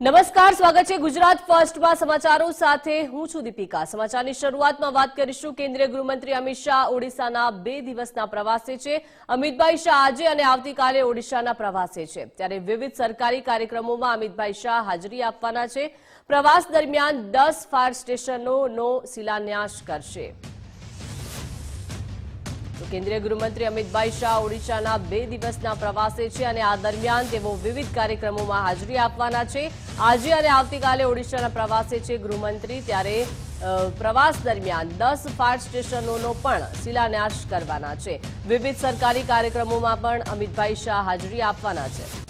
નમસ્કાર, સ્વાગત છે ગુજરાત ફર્સ્ટમાં સમાચારો સાથે હું છું દીપિકા. સમાચારની શરૂઆતમાં વાત કરીશું. કેન્દ્રીય ગૃહમંત્રી અમિત શાહ ઓડિશાના બે દિવસના પ્રવાસે છે. અમિતભાઈ શાહ આજે અને આવતીકાલે ઓડિશાના પ્રવાસે છે. ત્યારે વિવિધ સરકારી કાર્યક્રમોમાં અમિતભાઈ શાહ હાજરી આપવાના છે. પ્રવાસ દરમિયાન દસ ફાયર સ્ટેશનોનો શિલાન્યાસ કરશે. કેન્દ્રીય ગૃહમંત્રી અમિતભાઈ શાહ ઓડિશાના બે દિવસના પ્રવાસે છે અને આ દરમિયાન તેઓ વિવિધ કાર્યક્રમોમાં હાજરી આપવાના છે. આજે અને આવતીકાલે ઓડિશાના પ્રવાસે છે ગૃહમંત્રી. ત્યારે પ્રવાસ દરમિયાન દસ ફાયર સ્ટેશનોનો પણ શિલાન્યાસ કરવાના છે. વિવિધ સરકારી કાર્યક્રમોમાં પણ અમિતભાઈ શાહ હાજરી આપવાના છે.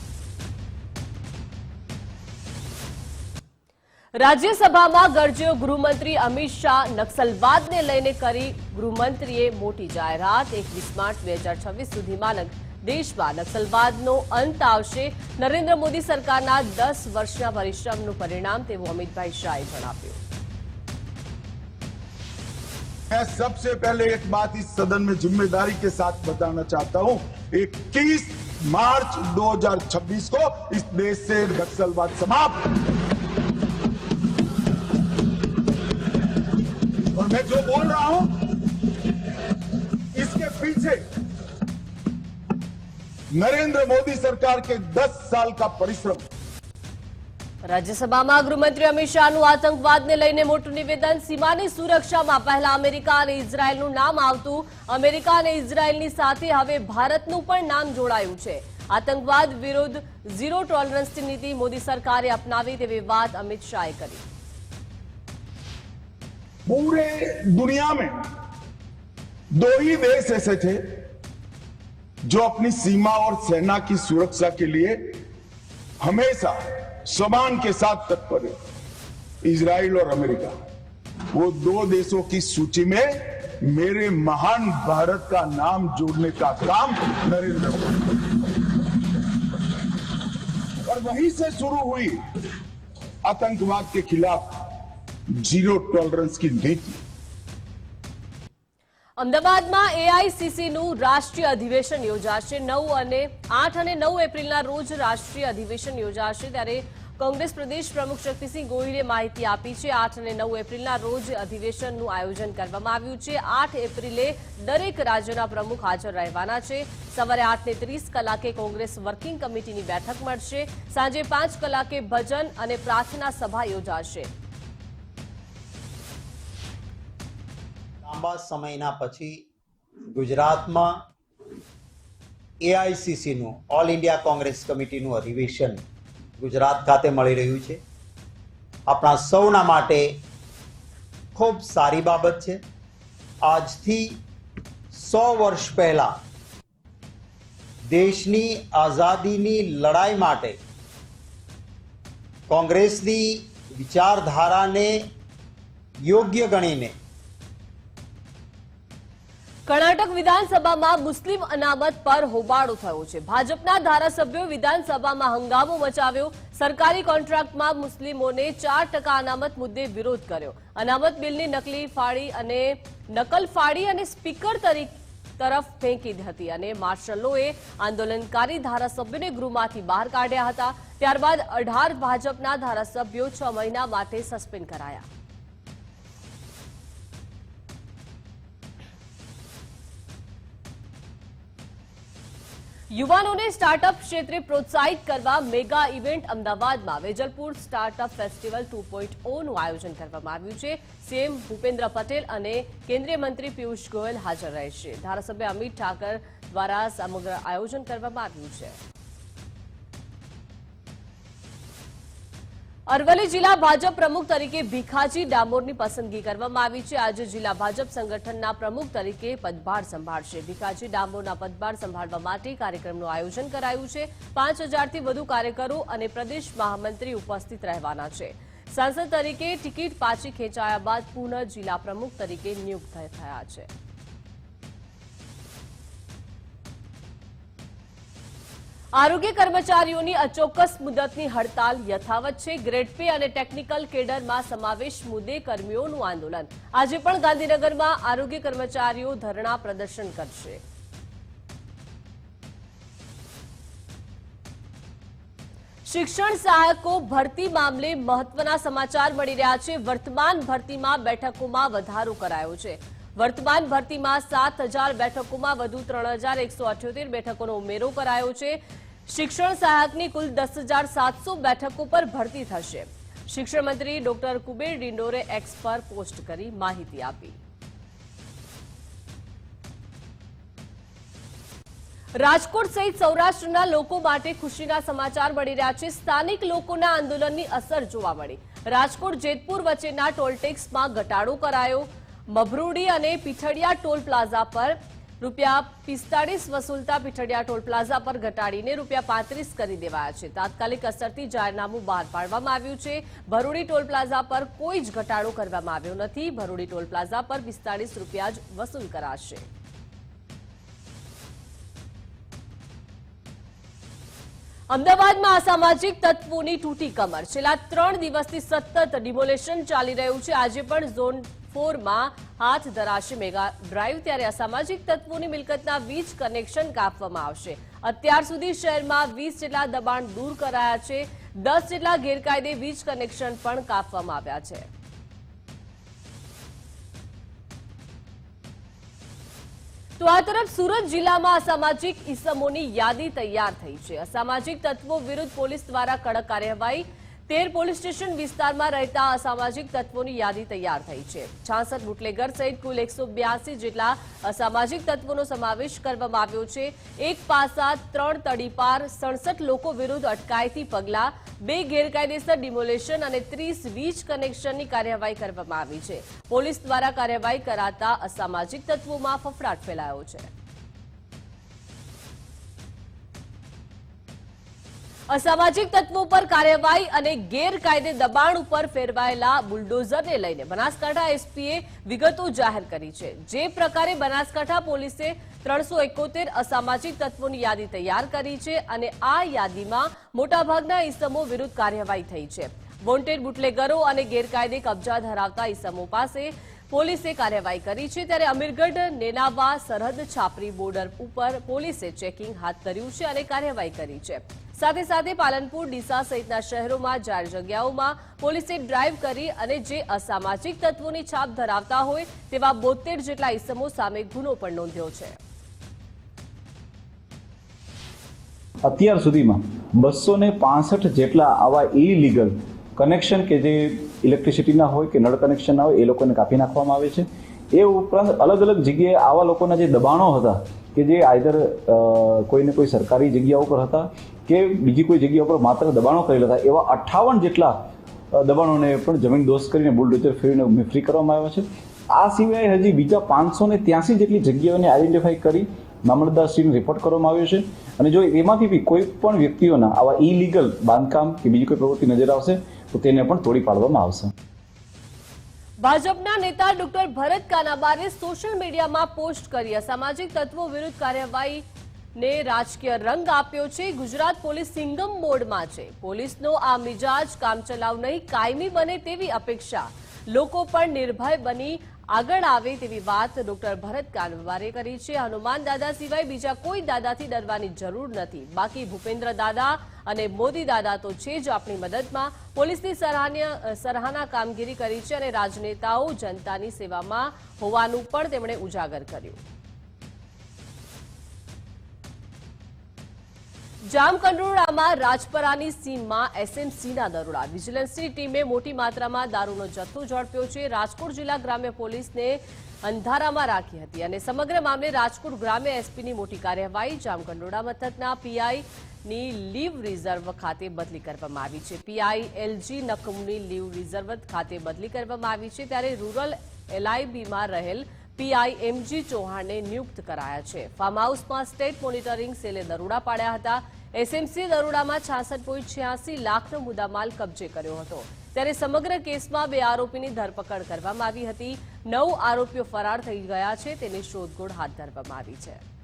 રાજ્યસભામાં ગરજ્યો ગૃહમંત્રી અમિત શાહ નક્સલવાદને લઈને કરી ગૃહમંત્રીએ મોટી જાહેરાત એકવીસ માર્ચ બે હજાર છવ્વીસ સુધીમાં નક- દેશમાં નક્સલવાદનો અંત આવશે નરેન્દ્ર મોદી સરકારના દસ વર્ષના પરિશ્રમનું પરિણામ તેવું અમિતભાઈ શાહે જણાવ્યું मैं सबसे पहले एक बात इस सदन में जिम्मेदारी के साथ बताना चाहता हूं 21 मार्च 2026 को इस देश से नक्सलवाद समाप्त और मैं जो बोल रहा हूं इसके पीछे नरेंद्र मोदी सरकार के 10 साल का परिश्रम રાજ્યસભામાં ગૃહમંત્રી અમિત શાહનું આતંકવાદને લઈને મોટું નિવેદન સીમાની સુરક્ષામાં પહેલા અમેરિકા અને ઇઝરાયલનું નામ આવતું અમેરિકા અને ઇઝરાયલની સાથે હવે ભારતનું પણ નામ જોડાયું છે આતંકવાદ વિરુદ્ધ ઝીરો ટોલરન્સની નીતિ મોદી સરકારે અપનાવી તેવી વાત અમિત શાહે કરી पूरे दुनिया में दो ही देश ऐसे थे जो अपनी सीमा और सेना की सुरक्षा के लिए हमेशा समान के साथ तत्पर है इजराइल और अमेरिका। वो दो देशों की सूची में मेरे महान भारत का नाम जोड़ने का काम नरेंद्र मोदी और वहीं से शुरू हुई आतंकवाद के खिलाफ जीरो टॉलरेंस की नीति અમદાવાદમાં એઆઈસીસીનું રાષ્ટ્રીય અધિવેશન યોજાશે નવ અને આઠ અને નવ એપ્રિલના રોજ રાષ્ટ્રીય અધિવેશન યોજાશે ત્યારે કોંગ્રેસ પ્રદેશ પ્રમુખ શક્તિસિંહ ગોહિલે માહિતી આપી છે આઠ અને નવ એપ્રિલના રોજ અધિવેશનનું આયોજન કરવામાં આવ્યું છે આઠ એપ્રિલે દરેક રાજ્યના પ્રમુખ હાજર રહેવાના છે સવારે આઠને ત્રીસ કલાકે કોંગ્રેસ વર્કિંગ કમિટીની બેઠક મળશે સાંજે પાંચ કલાકે ભજન અને પ્રાર્થના સભા યોજાશે લાંબા સમયના પછી ગુજરાતમાં એઆઈસીસીનું ઓલ ઇન્ડિયા કોંગ્રેસ કમિટીનું અધિવેશન ગુજરાત ખાતે મળી રહ્યું છે. આપણા સૌના માટે ખૂબ સારી બાબત છે. આજથી સો વર્ષ પહેલા દેશની આઝાદીની લડાઈ માટે કોંગ્રેસની વિચારધારાને યોગ્ય ગણીને કર્ણાટક વિધાનસભામાં મુસ્લિમ અનામત પર હોબાળો થયો છે. ભાજપના ધારાસભ્યો વિધાનસભામાં હંગામો મચાવ્યો. સરકારી કોન્ટ્રાક્ટમાં મુસ્લિમોને ચાર ટકા અનામત મુદ્દે વિરોધ કર્યો. અનામત બિલની નકલી ફાળી અને નકલ ફાળી અને સ્પીકર તરફ ફેંકી હતી અને માર્શલોએ આંદોલનકારી ધારાસભ્યોને ગૃહમાંથી બહાર કાઢ્યા હતા. ત્યારબાદ અઢાર ભાજપના ધારાસભ્યો છ મહિના માટે સસ્પેન્ડ કરાયા. યુવાનોને સ્ટાર્ટઅપ ક્ષેત્રે પ્રોત્સાહિત કરવા મેગા ઇવેન્ટ અમદાવાદમાં વેજલપુર સ્ટાર્ટઅપ ફેસ્ટિવલ ટુ નું આયોજન કરવામાં આવ્યું છે. સીએમ ભૂપેન્દ્ર પટેલ અને કેન્દ્રીય મંત્રી પિયુષ ગોયલ હાજર રહેશે. ધારાસભ્ય અમિત ઠાકર દ્વારા સમગ્ર આયોજન કરવામાં આવ્યું છે. અરવલ્લી જિલ્લા ભાજપ પ્રમુખ તરીકે ભીખાજી ડામોરની પસંદગી કરવામાં આવી છે. આજે જિલ્લા ભાજપ સંગઠનના પ્રમુખ તરીકે પદભાર સંભાળશે. ભીખાજી ડામોરના પદભાર સંભાળવા માટે કાર્યક્રમનું આયોજન કરાયું છે. પાંચ હજારથી વધુ કાર્યકરો અને પ્રદેશ મહામંત્રી ઉપસ્થિત રહેવાના છે. સાંસદ તરીકે ટિકિટ પાછી ખેંચાયા બાદ પુનઃ જિલ્લા પ્રમુખ તરીકે નિયુક્ત થયા છે. આરોગ્ય કર્મચારીઓની અચોક્કસ મુદતની હડતાલ યથાવત છે. ગ્રેડ પે અને ટેકનિકલ કેડરમાં સમાવેશ મુદ્દે કર્મીઓનું આંદોલન. આજે પણ ગાંધીનગરમાં આરોગ્ય કર્મચારીઓ ધરણા પ્રદર્શન કરશે. શિક્ષણ સહાયકો ભરતી મામલે મહત્વના સમાચાર મળી રહ્યા છે. વર્તમાન ભરતીમાં બેઠકોમાં વધારો કરાયો છે. વર્તમાન ભરતીમાં સાત હજાર બેઠકોમાં વધુ ત્રણ હજાર એકસો અઠ્યોતેર બેઠકોનો ઉમેરો કરાયો છે. શિક્ષણ સહાયકની કુલ દસ હજાર સાતસો બેઠકો પર ભરતી થશે. શિક્ષણ મંત્રી ડોક્ટર કુબેર ડિંડોરે એક્સ પર પોસ્ટ કરી માહિતી આપી. રાજકોટ સહિત સૌરાષ્ટ્રના લોકો માટે ખુશીના સમાચાર મળી રહ્યા છે. સ્થાનિક લોકોના આંદોલનની અસર જોવા મળી. રાજકોટ જેતપુર વચ્ચેના ટોલટેક્સમાં ઘટાડો કરાયો. મભરૂડી અને પીઠડિયા ટોલ પ્લાઝા પર રૂપિયા પિસ્તાળીસ વસૂલતા પીઠડિયા ટોલ પ્લાઝા પર ઘટાડીને રૂપિયા પાંત્રીસ કરી દેવાયા છે. તાત્કાલિક અસરથી જાહેરનામું બહાર પાડવામાં આવ્યું છે. ભરૂડી ટોલ પ્લાઝા પર કોઈ જ ઘટાડો કરવામાં આવ્યો નથી. ભરૂડી ટોલ પ્લાઝા પર પિસ્તાળીસ રૂપિયા જ વસૂલ કરાશે. અમદાવાદમાં અસામાજિક તત્વોની તૂટી કમર. છેલ્લા ત્રણ દિવસથી સતત ડિમોલેશન ચાલી રહ્યું છે. આજે પણ ઝોન ફોરમાં હાથ ધરાશે મેગા ડ્રાઈવ, ત્યારે અસામાજિક તત્વોની મિલકતના વીજ કનેક્શન કાપવામાં આવશે. અત્યાર સુધી શહેરમાં વીસ જેટલા દબાણ દૂર કરાયા છે. દસ જેટલા ગેરકાયદે વીજ કનેક્શન પણ કાપવામાં આવ્યા છે. તો આ તરફ સુરત જિલ્લામાં અસામાજિક ઇસમોની યાદી તૈયાર થઈ છે. અસામાજિક તત્વો વિરુદ્ધ પોલીસ દ્વારા કડક કાર્યવાહી તેર પોલીસ સ્ટેશન વિસ્તારમાં રહેતા અસામાજિક તત્વોની યાદી તૈયાર થઈ છે. છાસઠ બુટલેગર સહિત કુલ એકસો જેટલા અસામાજિક તત્વોનો સમાવેશ કરવામાં આવ્યો છે. એક પાસા ત્રણ તડીપાર સડસઠ લોકો વિરુદ્ધ અટકાયતી પગલાં, બે ગેરકાયદેસર ડિમોલેશન અને ત્રીસ વીજ કનેક્શનની કાર્યવાહી કરવામાં આવી છે. પોલીસ દ્વારા કાર્યવાહી કરાતા અસામાજિક તત્વોમાં ફફડાટ ફેલાયો છે. અસામાજિક તત્વો પર કાર્યવાહી અને ગેરકાયદે દબાણ ઉપર ફેરવાયેલા બુલડોઝરને લઈને બનાસકાંઠા એસપીએ વિગતો જાહેર કરી છે. જે પ્રકારે બનાસકાંઠા પોલીસે ત્રણસો અસામાજિક તત્વોની યાદી તૈયાર કરી છે અને આ યાદીમાં મોટાભાગના ઇસમો વિરુદ્ધ કાર્યવાહી થઈ છે. વોન્ટેડ બુટલેગરો અને ગેરકાયદે કબજા ધરાવતા ઇસમો પાસે પોલીસે કાર્યવાહી કરી છે. ત્યારે અમીરગઢ, નેનાવા, સરહદ છાપરી બોર્ડર ઉપર પોલીસે ચેકિંગ હાથ ધર્યું છે અને કાર્યવાહી કરી છે. સાથે સાથે પાલનપુર, ડીસા સહિતના શહેરોમાં જાહેર જગ્યાઓમાં પોલીસે ડ્રાઈવ કરી અને જે અસામાજિક તત્વોની છાપ ધરાવતા હોય તેવા બોતેર જેટલા ઇસમો સામે ગુનો પણ નોંધ્યો છે. અત્યાર સુધીમાં બસો ને પાસઠ જેટલા આવા ઇલીગલ કનેક્શન કે જે ઇલેક્ટ્રિસિટીના હોય કે નળ કનેક્શનના હોય એ લોકોને કાપી નાખવામાં આવે છે. એ ઉપરાંત અલગ અલગ જગ્યાએ આવા લોકોના જે દબાણો હતા કે જે આઈધર કોઈને કોઈ સરકારી જગ્યા ઉપર હતા કે બીજી કોઈ જગ્યા ઉપર માત્ર દબાણો કરેલા હતા, એવા અઠ્ઠાવન જેટલા દબાણોને પણ જમીન દોષ કરીને બુલડોઝર ફેરીને ફ્રી કરવામાં આવ્યા છે. આ સિવાય હજી બીજા પાંચસો ને ત્યાંસી જેટલી જગ્યાઓને આઈડેન્ટિફાઈ કરી મામલતદારશ્રીને રિપોર્ટ કરવામાં આવ્યો છે. અને જો એમાંથી બી કોઈ પણ વ્યક્તિઓના આવા ઇલીગલ બાંધકામ કે બીજી કોઈ પ્રવૃત્તિ નજર આવશે, તો તેને પણ તોડી પાડવામાં આવશે. ભાજપના નેતા ડોક્ટર ભરત કાનાબારે સોશિયલ મીડિયામાં પોસ્ટ કરી સામાજિક તત્વો વિરુદ્ધ કાર્યવાહીને રાજકીય રંગ આપ્યો છે. ગુજરાત પોલીસ સિંગમ મોડમાં છે. પોલીસનો આ મિજાજ કામચલાઉ નહીં, કાયમી બને તેવી અપેક્ષા. લોકો પણ નિર્ભય બની આગળ આવે તેવી વાત ડોક્ટર ભરત કાનવારે કરી છે. હનુમાન દાદા સિવાય બીજા કોઈ દાદાથી ડરવાની જરૂર નથી. બાકી ભૂપેન્દ્ર દાદા અને મોદી દાદા તો છે જ આપણી મદદમાં. પોલીસની સરાહના કામગીરી કરી છે અને રાજનેતાઓ જનતાની સેવામાં હોવાનું પણ તેમણે ઉજાગર કર્યું. જામકંડોળામાં રાજપરાની સીમમાં એસએમસીના દરોડા. વિજિલન્સની ટીમે મોટી માત્રામાં દારૂનો જથ્થો ઝડપ્યો છે. રાજકોટ જિલ્લા ગ્રામ્ય પોલીસને અંધારામાં રાખી હતી અને સમગ્ર મામલે રાજકોટ ગ્રામ્ય એસપીની મોટી કાર્યવાહી જામકંડોળા મથકના પીઆઈની લીવ રિઝર્વ ખાતે બદલી કરવામાં આવી છે. પીઆઈ એલજી નકમની લીવ રિઝર્વ ખાતે બદલી કરવામાં આવી છે. ત્યારે રૂરલ એલઆઈબીમાં રહેલ પીઆઈ એમજી ચૌહાણને નિયુક્ત કરાયા છે. ફાર્મ હાઉસમાં સ્ટેટ મોનિટરિંગ સેલે દરોડા પાડ્યા હતા. એસએમસી દરોડામાં છાસઠ પોઈન્ટ છ્યાસી લાખનો મુદ્દામાલ કબજે કર્યો હતો. ત્યારે સમગ્ર કેસમાં બે આરોપીની ધરપકડ કરવામાં આવી હતી. નવ આરોપીઓ ફરાર થઈ ગયા છે. તેની શોધખોળ હાથ ધરવામાં આવી છે.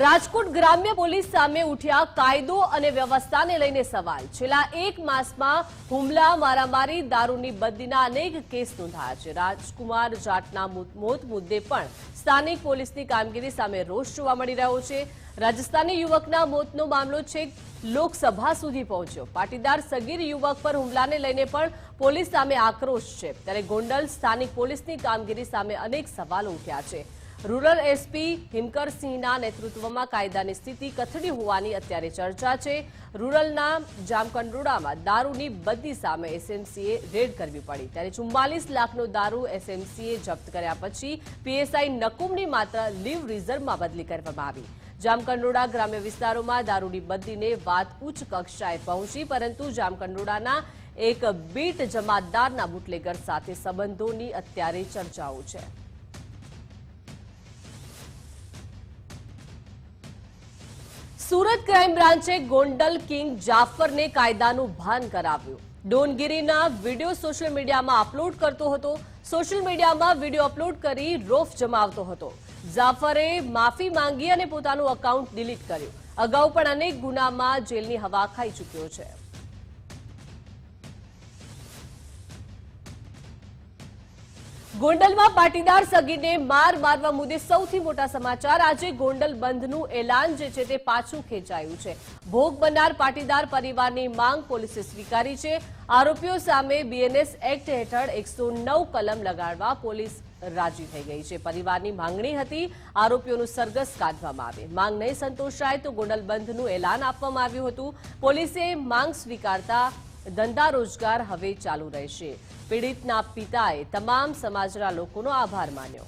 રાજકોટ ગ્રામ્ય પોલીસ સામે ઉઠ્યા કાયદો અને વ્યવસ્થાને લઈને સવાલ. છેલ્લા એક માસમાં હુમલા, મારામારી, દારૂની બદલીના અનેક કેસ નોંધાયા છે. રાજકુમાર જાટના મોત મુદ્દે પણ સ્થાનિક પોલીસની કામગીરી સામે રોષ જોવા મળી રહ્યો છે. રાજસ્થાની યુવકના મોતનો મામલો છેક લોકસભા સુધી પહોંચ્યો. પાટીદાર સગીર યુવક પર હુમલાને લઈને પણ પોલીસ સામે આક્રોશ છે. ત્યારે ગોંડલ સ્થાનિક પોલીસની કામગીરી સામે અનેક સવાલો ઉઠ્યા છે. રૂરલ એસપી હિમકરસિંહના નેતૃત્વમાં કાયદાની સ્થિતિ કથળી હોવાની અત્યારે ચર્ચા છે. રૂરલના જામકંડોળામાં દારૂની બદલી સામે એસએમસીએ રેડ કરવી પડી. ત્યારે ચુમ્માલીસ લાખનો દારૂ એસએમસીએ જપ્ત કર્યા પછી પીએસઆઈ નકુમની માત્ર લીવ રિઝર્વમાં બદલી કરવામાં આવી. જામકંડોળા ગ્રામ્ય વિસ્તારોમાં દારૂની બદલીને વાત ઉચ્ચ કક્ષાએ પહોંચી, પરંતુ જામકંડોળાના એક બીટ જમાતદારના બુટલેગર સાથે સંબંધોની અત્યારે ચર્ચાઓ છે. સુરત ક્રાઇમ બ્રાન્ચે ગોંડલ કિંગ જાફરને કાયદાનું ભાન કરાવ્યું. ડોનગીરીના વીડિયો સોશિયલ મીડિયામાં અપલોડ કરતો હતો. સોશિયલ મીડિયામાં વીડિયો અપલોડ કરી રોફ જમાવતો હતો. જાફરે માફી માંગી અને પોતાનું અકાઉન્ટ ડિલીટ કર્યું. અગાઉ પણ અનેક ગુનામાં જેલની હવા ખાઈ ચૂક્યો છે. ગોંડલમાં પાટીદાર સગીરને માર મારવા મુદ્દે સૌથી મોટા સમાચાર. આજે ગોંડલ બંધનું એલાન જે છે તે પાછું ખેંચાયું છે. ભોગ બનનાર પાટીદાર પરિવારની માંગ પોલીસે સ્વીકારી છે. આરોપીઓ સામે બીએનએસ એક્ટ હેઠળ એકસો કલમ લગાડવા પોલીસ રાજી થઈ ગઈ છે. પરિવારની માંગણી હતી, આરોપીઓનું સરઘસ કાઢવામાં આવે. માંગ નહીં સંતોષાય તો ગોંડલ બંધનું એલાન આપવામાં આવ્યું હતું. પોલીસે માંગ સ્વીકારતા ધંધા રોજગાર હવે ચાલુ રહેશે. પીડિતના પિતાએ તમામ સમાજના લોકોનો આભાર માન્યો.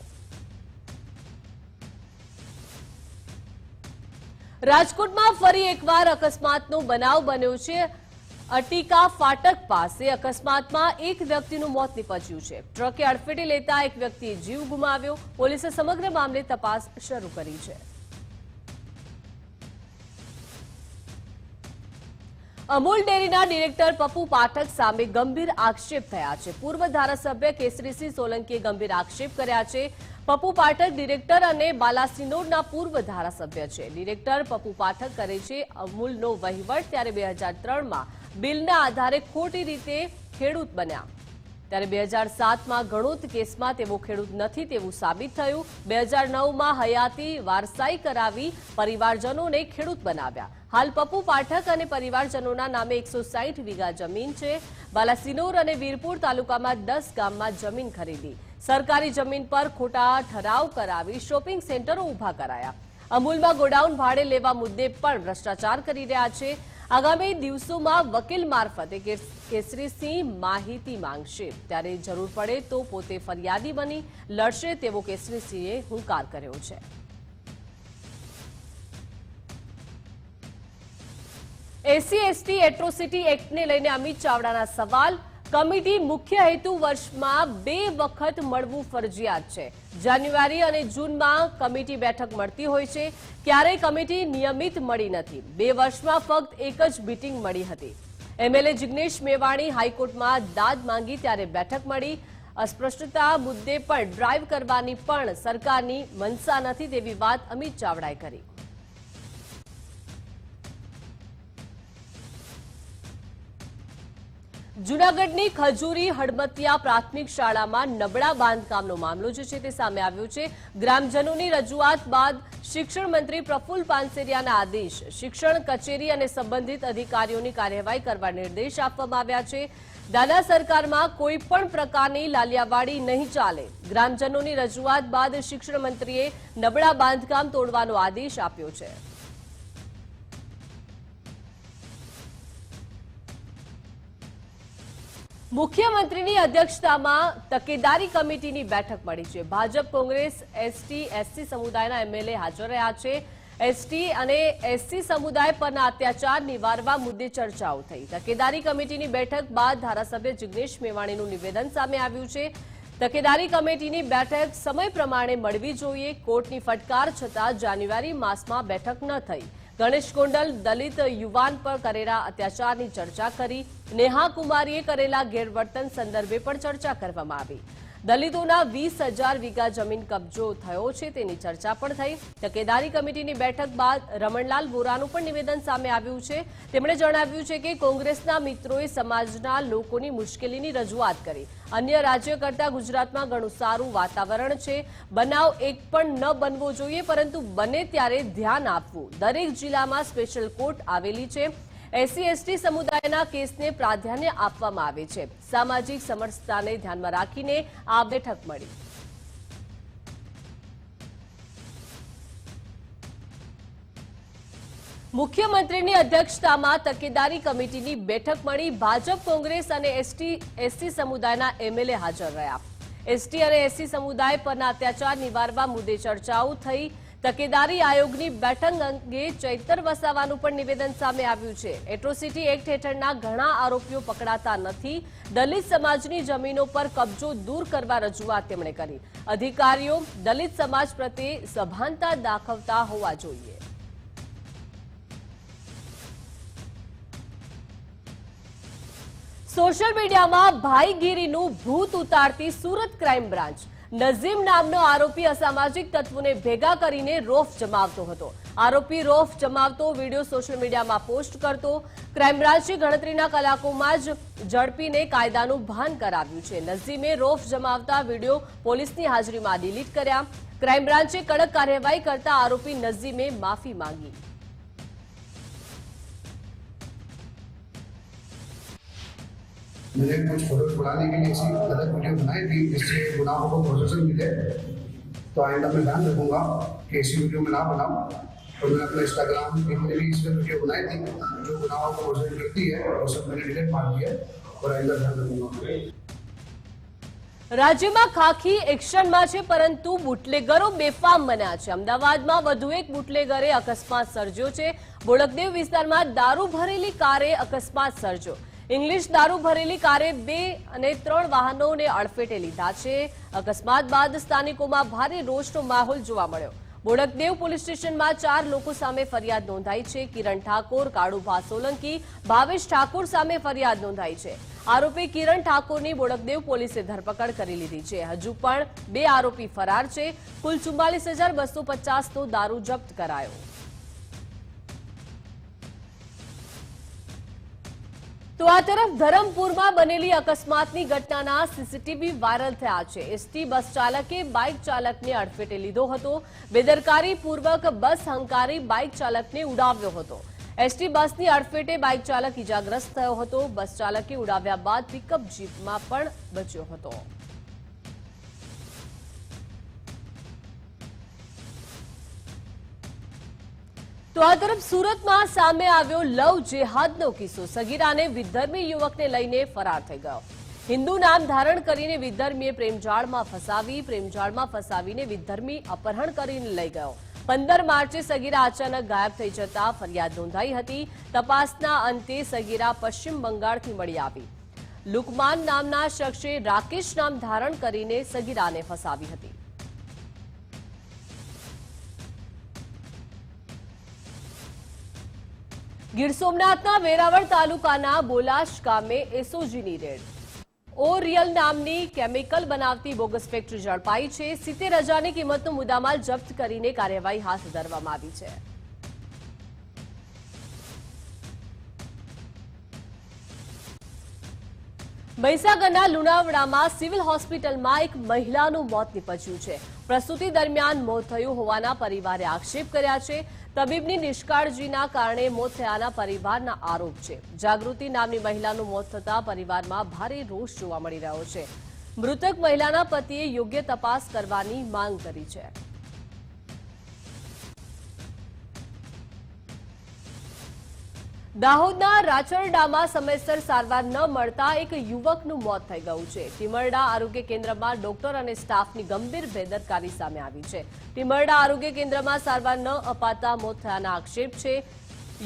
રાજકોટમાં ફરી એકવાર અકસ્માતનો બનાવ બન્યો છે. અટીકા ફાટક પાસે અકસ્માતમાં એક વ્યક્તિનું મોત નીપજ્યું છે. ટ્રકે અડફેટે લેતા એક વ્યક્તિએ જીવ ગુમાવ્યો. પોલીસે સમગ્ર મામલે તપાસ શરૂ કરી છે. અમૂલ ડેરીના ડિરેક્ટર પપ્પુ પાઠક સામે ગંભીર આક્ષેપ થયા છે. પૂર્વ ધારાસભ્ય કેસરીસિંહ સોલંકીએ ગંભીર આક્ષેપ કર્યા છે. પપ્પુ પાઠક ડિરેક્ટર અને બાલાસિનોરના પૂર્વ ધારાસભ્ય છે. ડિરેક્ટર પપ્પુ પાઠક કરે છે અમૂલનો વહીવટ ત્યારે બે હજાર ત્રણમાં બિલના આધારે ખોટી રીતે ખેડૂત બન્યા. ત્યારે બે હજાર સાતમાં ગણોત કેસમાં તેઓ ખેડૂત નથી તેવું સાબિત થયું. બે હજાર નવમાં હયાતી વારસાઈ કરાવી પરિવારજનોને ખેડૂત બનાવ્યા. હાલ પપ્પુ પાઠક અને પરિવારજનોના નામે એકસો વીઘા જમીન છે. બાલાસિનોર અને વીરપુર તાલુકામાં દસ ગામમાં જમીન ખરીદી. સરકારી જમીન પર ખોટા ઠરાવ કરાવી શોપિંગ સેન્ટરો ઊભા કરાયા. અમૂલમાં ગોડાઉન ભાડે લેવા મુદ્દે પણ ભ્રષ્ટાચાર કરી રહ્યા છે. આગામી દિવસોમાં વકીલ મારફતે કેસ- કેસરીસિંહ માહિતી માંગશે. ત્યારે જરૂર પડે તો પોતે ફરિયાદી બની લડશે તેવો કેસરીસિંહે હુંકાર કર્યો છે. એસસી, એસટી, એટ્રોસિટી એક્ટને લઈને અમિત ચાવડાના સવાલ કમિટી મુખ્ય હેતુ વર્ષમાં બે વખત મળવું ફરજિયાત છે. જાન્યુઆરી અને જૂનમાં કમિટી બેઠક મળતી હોય છે. ક્યારેય કમિટી નિયમિત મળી નથી. બે વર્ષમાં ફક્ત એક જ મીટિંગ મળી હતી. એમએલએ જિગ્નેશ મેવાણી હાઈકોર્ટમાં દાદ માંગી ત્યારે બેઠક મળી. અસ્પષ્ટતા મુદ્દે પણ ડ્રાઈવ કરવાની પણ સરકારની મનસા નથી તેવી વાત અમિત ચાવડાએ કરી. જૂનાગઢની ખજૂરી હડમતિયા પ્રાથમિક શાળામાં નબળા બાંધકામનો મામલો જે છે તે સામે આવ્યો છે. ગ્રામજનોની રજૂઆત બાદ શિક્ષણ મંત્રી પ્રફુલ પાનસેરિયાના આદેશ, શિક્ષણ કચેરી અને સંબંધિત અધિકારીઓની કાર્યવાહી કરવા નિર્દેશ આપવામાં આવ્યા છે. દાદા સરકારમાં કોઈ પણ પ્રકારની લાલિયાવાડી નહીં ચાલે. ગ્રામજનોની રજૂઆત બાદ શિક્ષણ મંત્રીએ નબળા બાંધકામ તોડવાનો આદેશ આપ્યો છે. મુખ્યમંત્રીની અધ્યક્ષતામાં તકેદારી કમિટીની બેઠક મળી છે. Bhajap, Congress S T S C સમુદાયના એમએલએ હાજર રહ્યા છે. એસટી અને એસસી સમુદાય પરના અત્યાચાર નિવારવા મુદ્દે ચર્ચાઓ થઈ. તકેદારી કમિટીની બેઠક બાદ ધારાસભ્ય જિગ્નેશ મેવાણીનું નિવેદન સામે આવ્યું છે. તકેદારી કમિટીની બેઠક સમય પ્રમાણે મળવી જોઈએ. કોર્ટની ફટકાર છતાં જાન્યુઆરી માસમાં બેઠક ન થઈ. ગણેશ ગોંડલ દલિત યુવાન પર કરેલા અત્યાચારની ચર્ચા કરી નેહા કુમારીએ કરેલા ગેરવર્તન સંદર્ભે પણ ચર્ચા કરવામાં આવી. દલિતોના વીસ હજાર વીઘા જમીન કબજો થયો છે, તેની ચર્ચા પણ થઈ. તકેદારી કમિટીની બેઠક બાદ રમણલાલ બોરાનું પણ નિવેદન સામે આવ્યું છે. તેમણે જણાવ્યું છે કે કોંગ્રેસના મિત્રોએ સમાજના લોકોની મુશ્કેલીની રજૂઆત કરી. અન્ય રાજ્ય કરતા ગુજરાતમાં ઘણું સારું વાતાવરણ છે. બનાવ એક પણ ન બનવો જોઈએ, પરંતુ બને ત્યારે ધ્યાન આપવું. દરેક જિલ્લામાં સ્પેશિયલ કોર્ટ આવેલી છે. એસસી એસટી સમુદાયના કેસને પ્રાધાન્ય આપવામાં આવે છે. સામાજિક સમરસતાને ધ્યાનમાં રાખીને આ બેઠક મળી. મુખ્યમંત્રીની અધ્યક્ષતામાં તકેદારી કમિટીની બેઠક મળી. ભાજપ, કોંગ્રેસ અને એસટી એસસી સમુદાયના એમએલએ હાજર રહ્યા. એસટી અને એસસી સમુદાય પરના અત્યાચાર નિવારવા મુદ્દે ચર્ચાઓ થઈ. તકેદારી આયોગની બેઠક અંગે ચૈતર વસાવાનું પણ નિવેદન સામે આવ્યું છે. એટ્રોસિટી એક્ટ હેઠળના ઘણા આરોપીઓ પકડાતા નથી. દલિત સમાજની જમીનો પર કબજો દૂર કરવા રજૂઆત તેમણે કરી. અધિકારીઓ દલિત સમાજ પ્રત્યે સભાનતા દાખવતા હોવા જોઈએ. સોશિયલ મીડિયામાં ભાઈગીરીનું ભૂત ઉતારતી સુરત ક્રાઇમ બ્રાન્ચ. નઝીમ નામનો આરોપી અસામાજિક તત્વોને ભેગા કરીને રોફ જમાવતો હતો. આરોપી રોફ જમાવતો વીડિયો સોશિયલ મીડિયામાં પોસ્ટ કરતો, ક્રાઇમ બ્રાન્ચે ગણતરીના કલાકોમાં જ ઝડપીને કાયદાનું ભાન કરાવ્યું છે. નઝીમે રોફ જમાવતા વીડિયો પોલીસની હાજરીમાં ડિલીટ કર્યા. ક્રાઇમબ્રાન્ચે કડક કાર્યવાહી કરતા આરોપી નઝીમે માફી માંગી. मैंने कुछ फोटोज बनाने के लिए ऐसी गलत वीडियो बनाई थी जिससे गुनाहों को प्रोसेसन मिले तो आइंदा मैं ध्यान रखूंगा कि ऐसी वीडियो मैं ना बनाऊं और मैंने अपना इंस्टाग्राम पे जितने भी इसमें वीडियो बनाई थी जो गुनाहों को प्रोसेसन करती है वो सब मैंने डिलीट मार दिया है और आइंदा ध्यान रखूंगा રાજ્યમાં ખાખી એક્શનમાં છે પરંતુ બુટલેગરો બેફામ બન્યા છે અમદાવાદમાં વધુ એક બુટલેગરે અકસ્માત સર્જ્યો છે બોડકદેવ વિસ્તારમાં દારૂ ભરેલી કારે અકસ્માત સર્જ્યો ઇંગ્લિશ દારૂ ભરેલી કારે બે અને ત્રણ વાહનોને અડફેટે લીધા છે. અકસ્માત બાદ સ્થાનિકોમાં ભારે રોષનો માહોલ જોવા મળ્યો. બોડકદેવ પોલીસ સ્ટેશનમાં ચાર લોકો સામે ફરિયાદ નોંધાઈ છે. કિરણ ઠાકોર કાળુભા સોલંકી ભાવેશ ઠાકોર સામે ફરિયાદ નોંધાઈ છે. આરોપી કિરણ ઠાકોરની બોડકદેવ પોલીસે ધરપકડ કરી લીધી છે. હજુ પણ બે આરોપી ફરાર છે. કુલ ચુમ્માલીસ હજાર બસો પચાસનો દારૂ જપ્ત કરાયો. તો આ તરફ ધરમપુરમાં બનેલી અકસ્માતની ઘટનાના સીસીટીવી વાયરલ થયા છે. એસટી બસ ચાલકે બાઇક ચાલકને અડફેટે લીધો હતો. બેદરકારીપૂર્વક બસ હંકારી બાઇક ચાલકને ઉડાવ્યો હતો. એસટી બસની અડફેટે બાઇક ચાલક ઇજાગ્રસ્ત થયો હતો. બસ ચાલકે ઉડાવ્યા બાદ પિકઅપ જીપમાં પણ બચ્યો હતો. તો આ તરફ સુરતમાં સામે આવ્યો લવ જેહાદનો કિસ્સો. સગીરાને વિધર્મી યુવકને લઈને ફરાર થઈ ગયો. હિન્દુ નામ ધારણ કરીને વિધર્મીએ પ્રેમજાળમાં ફસાવી, પ્રેમજાળમાં ફસાવીને વિધર્મી અપહરણ કરીને લઈ ગયો. પંદર માર્ચે સગીરા અચાનક ગાયબ થઈ જતા ફરિયાદ નોંધાઈ હતી. તપાસના અંતે સગીરા પશ્ચિમ બંગાળથી મળી આવી. લુકમાન નામના શખ્સે રાકેશ નામ ધારણ કરીને સગીરાને ફસાવી હતી. ગીર સોમનાથના વેરાવળ તાલુકાના બોલાશ ગામે એસઓજીની રેડ. ઓ રિયલ નામની કેમિકલ બનાવતી બોગસ ફેક્ટરી ઝડપાઈ છે. સિત્તેર હજારની કિંમતનો મુદ્દામાલ જપ્ત કરીને કાર્યવાહી હાથ ધરવામાં આવી છે. મહીસાગરના લુણાવડામાં સિવિલ હોસ્પિટલમાં એક મહિલાનું મોત નીપજ્યું છે. પ્રસૂતિ દરમિયાન મોત થયું હોવાના પરિવારે આક્ષેપ કર્યા છે. તબીબની નિષ્કાળજીના કારણે મોત થયાના પરિવારના આરોપ છે. જાગૃતિ નામની મહિલાનું મોત થતા પરિવારમાં ભારે રોષ જોવા મળી રહ્યો છે. મૃતક મહિલાના પતિએ યોગ્ય તપાસ કરવાની માંગ કરી છે. દાહોદના રાચરડામાં સમયસર સારવાર ન મળતા એક યુવકનું મોત થઈ ગયું છે. ટીમરડા આરોગ્ય કેન્દ્રમાં ડોક્ટર અને સ્ટાફની ગંભીર બેદરકારી સામે આવી છે. ટીમરડા આરોગ્ય કેન્દ્રમાં સારવાર ન અપાતા મોત થયાના આક્ષેપ છે.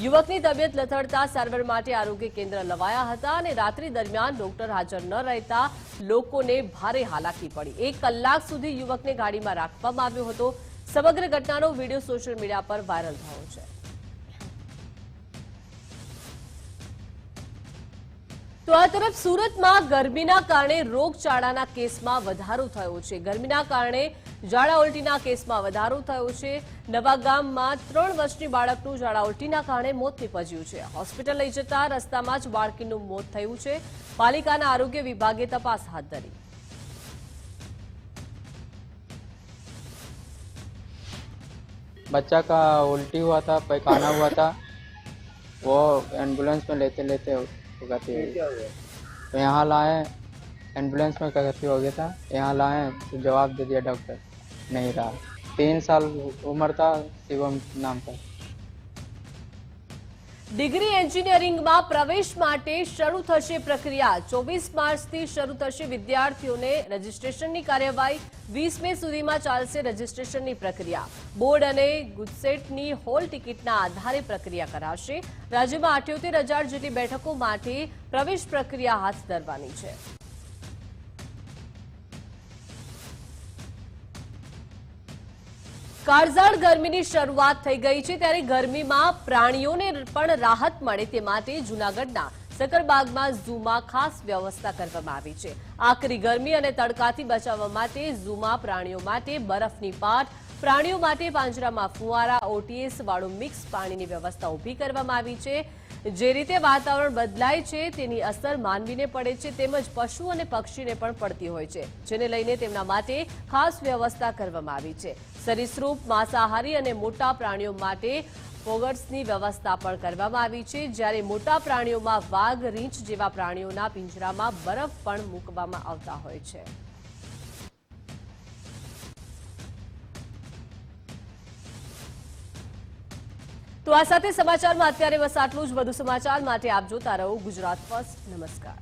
યુવકની તબિયત લથડતા સારવાર માટે આરોગ્ય કેન્દ્ર લવાયા હતા અને રાત્રિ દરમિયાન ડોક્ટર હાજર ન રહેતા લોકોને ભારે હાલાકી પડી. એક કલાક સુધી યુવકને ગાડીમાં રાખવામાં આવ્યો હતો. સમગ્ર ઘટનાનો વીડિયો સોશિયલ મીડિયા પર વાયરલ થયો છે. તો આ તરફ સુરતમાં ગરમીના કારણે રોગચાળાના કેસમાં વધારો થયો છે ગરમીના કારણે ઝાડા ઉલટીના કેસમાં વધારો થયો છે નવા ગામમાં ત્રણ વર્ષની બાળકનું ઝાડા ઉલટીના કારણે મોત નીપજ્યું છે હોસ્પિટલ લઈ જતા રસ્તામાં જ બાળકીનું મોત થયું છે પાલિકાના આરોગ્ય વિભાગે તપાસ હાથ ધરી बच्चा का उल्टी हुआ था पैखाना हुआ था वो एम्बुलेंस में लेते लेते वो कहती है। तो यहाँ लाए एंबुलेंस में कहती हो गया था? यहाँ लाए तो जवाब दे दिया डॉक्टर नहीं रहा। तीन साल उम्र था शिवम नाम का। ડિગ્રી એન્જિનિયરિંગમાં પ્રવેશ માટે શરૂ થશે પ્રક્રિયા. ચોવીસ માર્ચથી શરૂ થશે વિદ્યાર્થીઓને રજીસ્ટ્રેશનની કાર્યવાહી. વીસ મે સુધીમાં ચાલશે રજીસ્ટ્રેશનની પ્રક્રિયા. બોર્ડ અને ગુજસેટની હોલ ટિકિટના આધારે પ્રક્રિયા કરાશે. રાજ્યમાં અઠ્યોતેર હજાર જેટલી બેઠકો માટે પ્રવેશ પ્રક્રિયા હાથ ધરવાની છે. કાળઝાળ ગરમીની શરૂઆત થઈ ગઈ છે ત્યારે ગરમીમાં પ્રાણીઓને પણ રાહત મળે તે માટે જૂનાગઢના સકરબાગમાં ઝૂમાં ખાસ વ્યવસ્થા કરવામાં આવી છે. આકરી ગરમી અને તડકાથી બચાવવા માટે ઝૂમાં પ્રાણીઓ માટે બરફની પાટ, પ્રાણીઓ માટે પાંજરામાં ફુવારા, ઓટીએસ વાળું મિક્સ પાણીની વ્યવસ્થા ઊભી કરવામાં આવી છે. જે રીતે વાતાવરણ બદલાય છે તેની અસર માનવીને પડે છે તેમજ પશુ અને પક્ષીને પણ પડતી હોય છે, જેને લઈને તેમના માટે ખાસ વ્યવસ્થા કરવામાં આવી છે. સરીસૃપ, માંસાહારી અને મોટા પ્રાણીઓ માટે ફોગટ્સની વ્યવસ્થા પણ કરવામાં આવી છે. જ્યારે મોટા પ્રાણીઓમાં વાઘ, રીંછ જેવા પ્રાણીઓના પિંજરામાં બરફ પણ મૂકવામાં આવતા હોય છે. તો આ સાથે સમાચારમાં અત્યારે બસ આટલું જ. વધુ સમાચાર માટે આપ જોતા રહો ગુજરાત ફર્સ્ટ. નમસ્કાર.